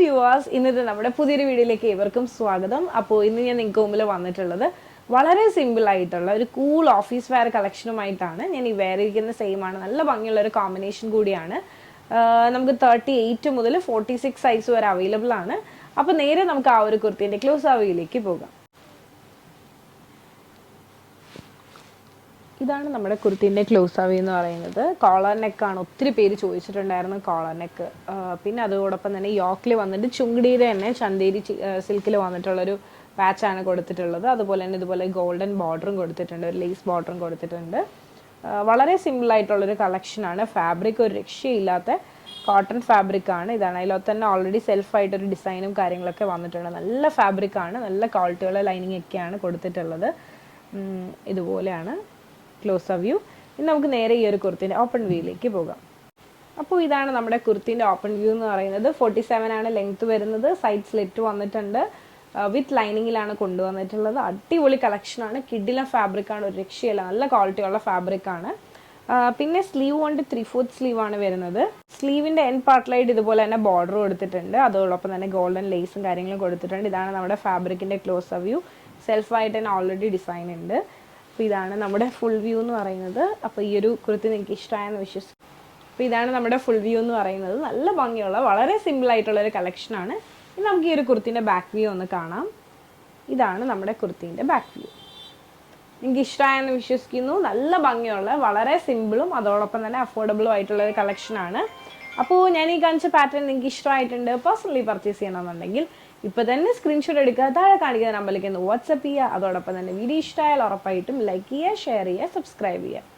Viewers ഇന്നത്തെ നമ്മുടെ പുതിയൊരു വീഡിയോയിലേക്ക് ഏവർക്കും സ്വാഗതം. അപ്പോൾ ഇന്ന് ഞാൻ നിങ്ങൾക്ക് മുമ്പിൽ വന്നിട്ടുള്ളത് വളരെ സിമ്പിൾ ആയിട്ടുള്ള ഒരു കൂൾ ഓഫീസ് വെയർ കളക്ഷനുമായിട്ടാണ് ഞാൻ ഈ വെയർ ഇരിക്കുന്ന സെയിം ആണ്. നല്ല ഭംഗിയുള്ള ഒരു കോമ്പിനേഷൻ കൂടിയാണ്. നമുക്ക് തേർട്ടി എയ്റ്റ് മുതൽ ഫോർട്ടി സിക്സ് സൈസ് വരെ അവൈലബിൾ ആണ്. അപ്പോൾ നേരെ നമുക്ക് ആ ഒരു കുർത്തിന്റെ ക്ലോസ് ആവിയിലേക്ക് പോകാം. ഇതാണ് നമ്മുടെ കുർത്തിന്റെ ക്ലോസ് അവി എന്ന് പറയുന്നത്. കോളർ നെക്കാണ് ഒത്തിരി പേര് ചോദിച്ചിട്ടുണ്ടായിരുന്നു കോളർ നെക്ക് പിന്നെ അതോടൊപ്പം തന്നെ യോക്കിൽ വന്നിട്ട് ചുങ്കിടിയുടെ തന്നെ ചന്തേരി സിൽക്കിൽ വന്നിട്ടുള്ളൊരു പാച്ചാണ് കൊടുത്തിട്ടുള്ളത്. അതുപോലെ തന്നെ ഇതുപോലെ ഗോൾഡൻ ബോർഡറും കൊടുത്തിട്ടുണ്ട്. ഒരു ലേസ് ബോർഡറും കൊടുത്തിട്ടുണ്ട്. വളരെ സിമ്പിൾ ആയിട്ടുള്ളൊരു കളക്ഷനാണ് ഫാബ്രിക് ഒരു രക്ഷയില്ലാത്ത കോട്ടൺ ഫാബ്രിക് ആണ്. ഇതാണ്. അതിൽ തന്നെ ഓൾറെഡി സെൽഫായിട്ടൊരു ഡിസൈനും കാര്യങ്ങളൊക്കെ വന്നിട്ടുണ്ട്. നല്ല ഫാബ്രിക് ആണ്. നല്ല ക്വാളിറ്റിയുള്ള ലൈനിങ് ഒക്കെയാണ് കൊടുത്തിട്ടുള്ളത്. ഇതുപോലെയാണ്. ക്ലോസ് വ്യൂ ഇനി നമുക്ക് നേരെ ഈ ഒരു കുർത്തിന്റെ ഓപ്പൺ വ്യൂയിലേക്ക് പോകാം. അപ്പോൾ ഇതാണ് നമ്മുടെ കുർത്തിന്റെ ഓപ്പൺ വ്യൂ എന്ന് പറയുന്നത്. ഫോർട്ടി സെവൻ ആണ് ലെങ്ത് വരുന്നത്. സൈഡ് സ്ലിറ്റ് വന്നിട്ടുണ്ട്. വിത്ത് ലൈനിങ്ങിലാണ് കൊണ്ടുവന്നിട്ടുള്ളത്. അടിപൊളി കളക്ഷനാണ് ഫാബ്രിക് ആണ്. ഒരു രക്ഷയല്ല. നല്ല ക്വാളിറ്റിയുള്ള ഫാബ്രിക് ആണ്. പിന്നെ സ്ലീവ് കൊണ്ട് ത്രീ ഫോർത്ത് സ്ലീവ് ആണ് വരുന്നത്. സ്ലീവിന്റെ എൻ പാർട്ടിലായിട്ട് ഇതുപോലെ തന്നെ ബോർഡർ കൊടുത്തിട്ടുണ്ട്. അതോടൊപ്പം തന്നെ ഗോൾഡൻ ലേസും കാര്യങ്ങളും കൊടുത്തിട്ടുണ്ട്. ഇതാണ് നമ്മുടെ ഫാബ്രിക്കിന്റെ ക്ലോസ് വ്യൂ സെൽഫായിട്ട് തന്നെ ഓൾറെഡി ഡിസൈൻ ഉണ്ട്. അപ്പോൾ ഇതാണ് നമ്മുടെ ഫുൾ വ്യൂ എന്ന് പറയുന്നത്. അപ്പോൾ ഈ ഒരു കുർത്തി നിങ്ങൾക്ക് ഇഷ്ടമായെന്ന് വിശ്വസിക്കുന്നു അപ്പോൾ ഇതാണ് നമ്മുടെ ഫുൾ വ്യൂ എന്ന് പറയുന്നത്. നല്ല ഭംഗിയുള്ള വളരെ സിമ്പിൾ ആയിട്ടുള്ള ഒരു കളക്ഷനാണ് ഇനി നമുക്ക് ഈ ഒരു കുർത്തിന്റെ ബാക്ക് വ്യൂ ഒന്ന് കാണാം. ഇതാണ് നമ്മുടെ കുർത്തീന്റെ ബാക്ക് വ്യൂ നിങ്ങൾക്ക് ഇഷ്ടമായെന്ന് വിശ്വസിക്കുന്നു. നല്ല ഭംഗിയുള്ള വളരെ സിമ്പിളും അതോടൊപ്പം തന്നെ അഫോർഡബിളും ആയിട്ടുള്ള ഒരു കളക്ഷനാണ് അപ്പോൾ ഞാൻ ഈ കാണിച്ച പാറ്റേൺ നിങ്ങൾക്ക് ഇഷ്ടമായിട്ടുണ്ട്. പേഴ്സണലി പർച്ചേസ് ചെയ്യണമെന്നുണ്ടെങ്കിൽ ഇപ്പോൾ തന്നെ സ്ക്രീൻഷോട്ട് എടുക്കുക താഴെ കാണിക്കുന്ന നമ്പറിലേക്ക് ഒന്ന് വാട്സപ്പ് ചെയ്യുക. അതോടൊപ്പം തന്നെ വീഡിയോ ഇഷ്ടമായാൽ ഉറപ്പായിട്ടും ലൈക്ക് ചെയ്യുക ഷെയർ ചെയ്യുക സബ്സ്ക്രൈബ് ചെയ്യുക.